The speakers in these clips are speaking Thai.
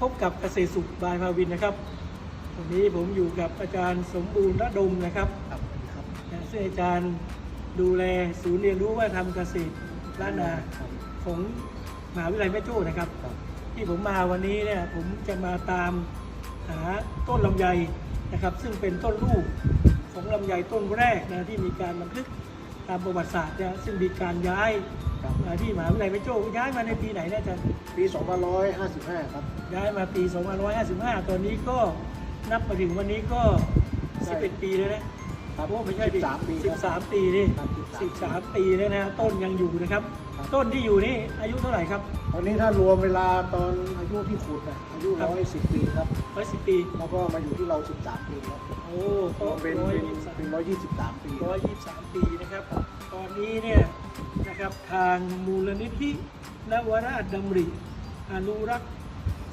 พบกับเกษตรสุขบายภาวินนะครับ วันนี้ผมอยู่กับอาจารย์สมบูรณ์ระดมนะครับครับครับซึ่งอาจารย์ดูแลศูนย์เรียนรู้ว่าทำเกษตรล้านนาของมหาวิทยาลัยแม่โจ้นะครับครับ ที่ผมมาวันนี้เนี่ยผมจะมาตามหาต้นลำไยนะครับ ซึ่งเป็นต้นลูกของลำไยต้นแรกนะที่มีการบันทึก ตามประวัติศาสตร์เนี่ยซึ่งมีการย้ายครับมาที่มหาวิทยาลัยแม่โจ้ย้ายมาในปีไหนเนี่ยอาจารย์ปี2555 ครับ ย้ายมาปี 2555 ตอนนี้ก็นับมาถึงวันนี้ก็ใช่ 11ปีแล้วนะครับโอ้ไม่ใช่ดิ13ปีครับ 13 ปีนี่ครับ13 13 ปีแล้วนะต้นยังอยู่นะครับครับ ต้นที่อยู่นี่อายุเท่าไหร่ครับ ตอนนี้ถ้ารวมเวลาตอนอายุที่ขุดน่ะอายุครับ110ปีครับ110ปี แล้วก็มาอยู่ที่เรา13ปีครับโอ้รก็วมเป็นร้อยเป็นยี่สิบสาม เป็น123ปีร้อยยี่สิบสามปีนะครับ ตอนนี้เนี่ยนะครับทางมูลนิธินวราชดำริอนุรักษ์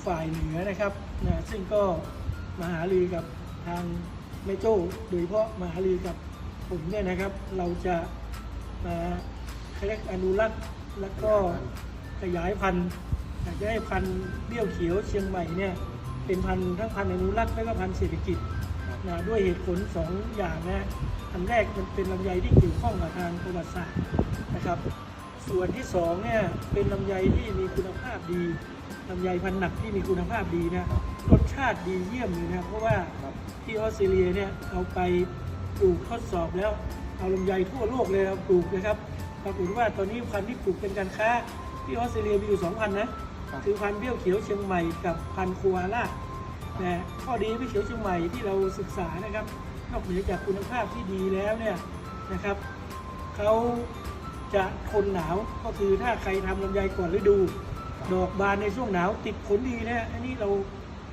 ฝ่ายเหนือนะครับนะซึ่งก็มาหารือกับทางแม่โจ้โดยเฉพาะมาหารือกับผมเนี่ยนะครับ เราจะมาเขาเรียกอนุรักษ์ แล้วก็ขยายพันธุ์อยากจะให้พันธุ์เบี้ยวเขียวเชียงใหม่เนี่ยเป็นพันธุ์ทั้งพันธุ์อนุรักษ์และก็พันธุ์เศรษฐกิจนะด้วยเหตุผลสองอย่างนะอันแรกมันเป็นลำไยที่เกี่ยวข้องกับทางประวัติศาสตร์นะครับ ส่วนที่สองเนี่ยเป็นลำไยที่มีคุณภาพดีลำไยพันธุ์หนักที่มีคุณภาพดีนะรสชาติดีเยี่ยมเลยนะเพราะว่าครับที่ออสเตรเลียเนี่ยเอาไปปลูกทดสอบแล้วเอาลำไยทั่วโลกเลยเอาปลูกนะครับ ปรากฏว่าตอนนี้พันธุ์ที่ปลูกเป็นการค้าที่ออสเตรเลียมีอยู่สองพันธุ์นะครับคือพันธุ์เบี้ยวเขียวเชียงใหม่กับพันธุ์คัวล่านะข้อดีพี่เขียวเชียงใหม่ที่เราศึกษานะครับ นอกเหนือจากคุณภาพที่ดีแล้วเนี่ยนะครับเขาจะทนหนาวก็คือถ้าใครทำลำไยก่อนฤดู ดอกบานในช่วงหนาวติดผลดีนะอันนี้เรา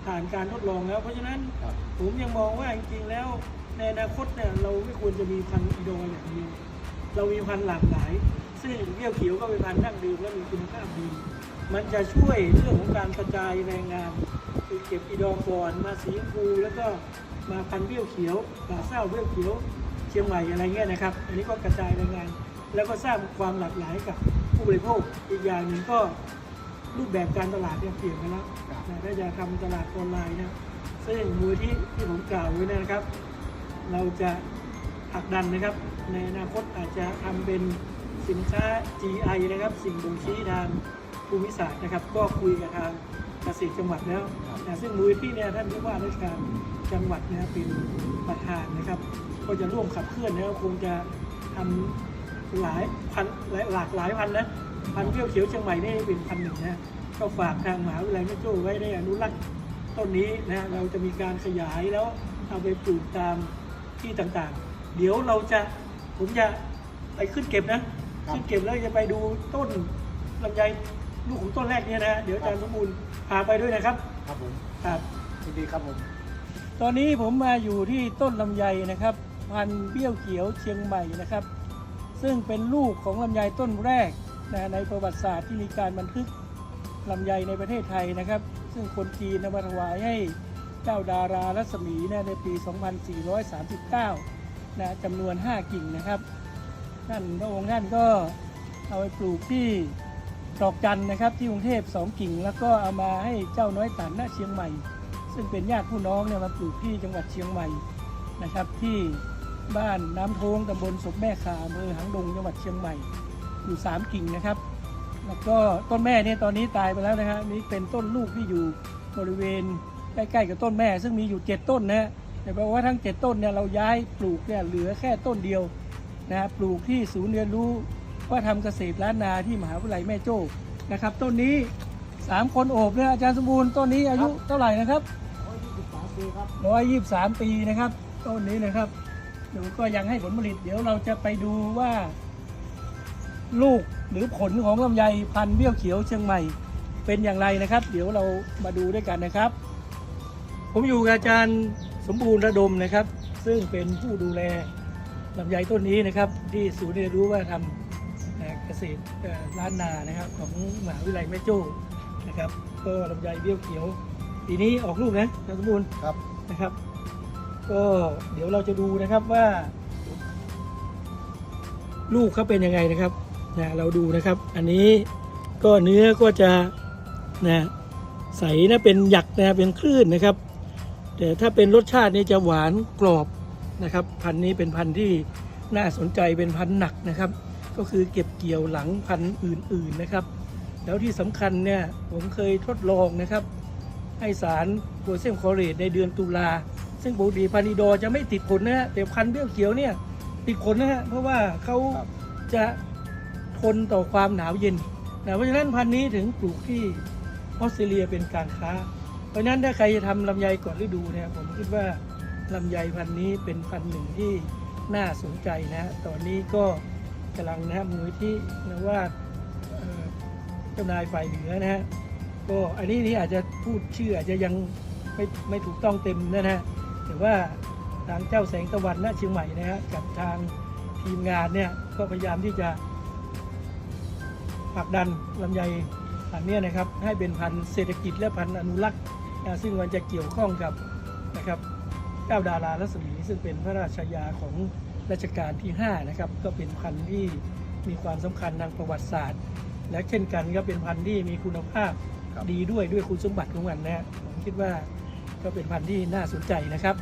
ผ่านการทดลองแล้ว เพราะฉะนั้นครับผมยังมองว่าจริงๆแล้วในอนาคตเนี่ยเราไม่ควรจะมีพันธุ์อีดอร์อย่างเดียว เรามีพันธุ์หลากหลาย ซึ่งเบี้ยวเขียวก็เป็นพันธุ์ดั้งเดิมและมีคุณภาพดี มันจะช่วยเรื่องของการกระจายแรงงานคือเก็บอีดอร์ก่อนมาสีชมพูแล้วก็มาพันธุ์เบี้ยวเขียวกาเศร้าเบี้ยวเขียวเชียงใหม่อะไรเงี้ยนะครับ อันนี้ก็กระจายแรงงาน แล้วก็สร้างความหลากหลายกับผู้บริโภคอีกอย่างหนึ่งก็รูปแบบการตลาดเนี่ยเปลี่ยนไปแล้วนะถ้าจะทำตลาดออนไลน์นะซึ่งมูลที่ที่ผมกล่าวไว้นะครับ เราจะ ผลักดันนะครับ ในอนาคตอาจจะทำเป็นสินค้า GI นะครับ สิ่งบ่งชี้ทางภูมิศาสตร์นะครับ ก็คุยกับทางเกษตรจังหวัดแล้วนะซึ่งมูลที่เนี่ยท่านผู้ว่าราชการจังหวัดนะครับเป็นประธานนะครับ ก็จะร่วมขับเคลื่อนนะครับคงจะทำหลายพันหลายหลากหลายพันนะพันธุ์เปรี้ยวเขียวเชียงใหม่นี่เป็นพันหนึ่งนะก็ฝากทางมหาวิทยาลัยแม่โจ้ไว้ได้อนุรักษ์ต้นนี้นะเราจะมีการขยายแล้วเอาไปปลูกตามที่ต่างๆ เดี๋ยวเราจะผมจะไปขึ้นเก็บนะครับขึ้นเก็บแล้วจะไปดูต้นลำไยลูกของต้นแรกเนี่ยนะ เดี๋ยวอาจารย์สมบูรณ์พาไปด้วยนะครับ ครับผมครับยินดีครับผม ตอนนี้ผมมาอยู่ที่ต้นลำไยนะครับ พันธุ์เบี้ยวเขียวเชียงใหม่นะครับ ซึ่งเป็นลูกของลำไยต้นแรกนะในประวัติศาสตร์ที่มีการบันทึกลำไยในประเทศไทยนะครับ ซึ่งคนจีนนำมาถวายให้เจ้าดารารัศมีนะในปี 2439 นะจำนวน 5 กิ่งนะครับท่านพระองค์ท่านก็เอาไปปลูกที่ดอกจันนะครับที่กรุงเทพสองกิ่ง แล้วก็เอามาให้เจ้าน้อยตันณเชียงใหม่ ซึ่งเป็นญาติผู้น้องเนี่ยมาปลูกที่จังหวัดเชียงใหม่นะครับที่บ้านน้ำโทงตำบลศพแม่ขาอำเภอหางดงจังหวัดเชียงใหม่อยู่สามกิ่งนะครับ แล้วก็ต้นแม่เนี่ยตอนนี้ตายไปแล้วนะฮะนี่เป็นต้นลูกที่อยู่บริเวณใกล้ๆกับต้นแม่ ซึ่งมีอยู่เจ็ดต้นนะฮะ แต่แปลว่าทั้งเจ็ดต้นเนี่ยเราย้ายปลูกเนี่ยเหลือแค่ต้นเดียวนะฮะปลูกที่ศูนย์เรียนรู้ว่าทำเกษตรล้านนาที่มหาวิทยาลัยแม่โจ้นะครับ ต้นนี้สามคนโอบเนี่ยอาจารย์สมบูรณ์ต้นนี้อายุเท่าไหร่นะครับ123ปีครับร้อยยี่สามปีนะครับ ต้นนี้นะครับเดี๋ยวก็ยังให้ผลผลิต เดี๋ยวเราจะไปดูว่า ลูกหรือผลของลำไยพันธุ์เบี้ยวเขียวเชียงใหม่เป็นอย่างไรนะครับ เดี๋ยวเรามาดูด้วยกันนะครับ ผมอยู่กับอาจารย์ สมบูรณ์ระดมนะครับ ซึ่งเป็นผู้ดูแลลำไยต้นนี้นะครับ ที่ศูนย์เรียนรู้ว่าทำเอ่อเกษตรเอ่อล้านนานะครับ ของมหาวิทยาลัยแม่โจ้นะครับ ก็ลำไยเบี้ยวเขียวปีนี้ออกลูกนะอาจารย์สมบูรณ์ครับนะครับ ก็เดี๋ยวเราจะดูนะครับว่า ลูกเขาเป็นยังไงนะครับนะเราดูนะครับ อันนี้ก็เนื้อก็จะนะใสนะเป็นหยักนะเป็นคลื่นนะครับ แต่ถ้าเป็นรสชาตินี่จะหวานกรอบนะครับ พันธุ์นี้เป็นพันธุ์ที่น่าสนใจเป็นพันธุ์หนักนะครับ ก็คือเก็บเกี่ยวหลังพันธุ์อื่นๆนะครับ แล้วที่สำคัญเนี่ยผมเคยทดลองนะครับ ให้สารโพแทสเซียมคลอเรตในเดือนตุลา ซึ่งปกติพันธุ์อินโดจะไม่ติดผลนะฮะแต่พันธุ์เบี้ยวเขียวเนี่ยติดผลนะฮะเพราะว่าเขาจะทนต่อความหนาวเย็นนะเพราะฉะนั้นพันธุ์นี้ถึงปลูกที่ออสเตรเลียเป็นการค้า เพราะฉะนั้นถ้าใครจะทำลำไยก่อนฤดูเนี่ยผมคิดว่าลำไยพันธุ์นี้เป็นพันธุ์หนึ่งที่น่าสนใจนะตอนนี้ก็กำลังนะมูลที่นะว่าเจ้านายฝ่ายเหนือนะฮะก็อันนี้นี่อาจจะพูดชื่ออาจจะยังไม่ไม่ถูกต้องเต็มนะฮะแต่ว่าทางเจ้าแสงตะวันณเชียงใหม่นะฮะกับทางทีมงานเนี่ยก็พยายามที่จะผลักดันลำไยพันนี้นะครับให้เป็นพันธุ์เศรษฐกิจและพันธุ์อนุรักษ์ นะซึ่งมันจะเกี่ยวข้องกับนะครับเจ้าดารารัศมีซึ่งเป็นพระราชายาของรัชกาลที่5นะครับก็เป็นพันธุ์ที่มีความสำคัญทางประวัติศาสตร์ และเช่นกันก็เป็นพันธุ์ที่มีคุณภาพครับดีด้วยด้วยคุณสมบัติของมันนะฮะผมคิดว่าก็เป็นพันธุ์ที่น่าสนใจนะครับ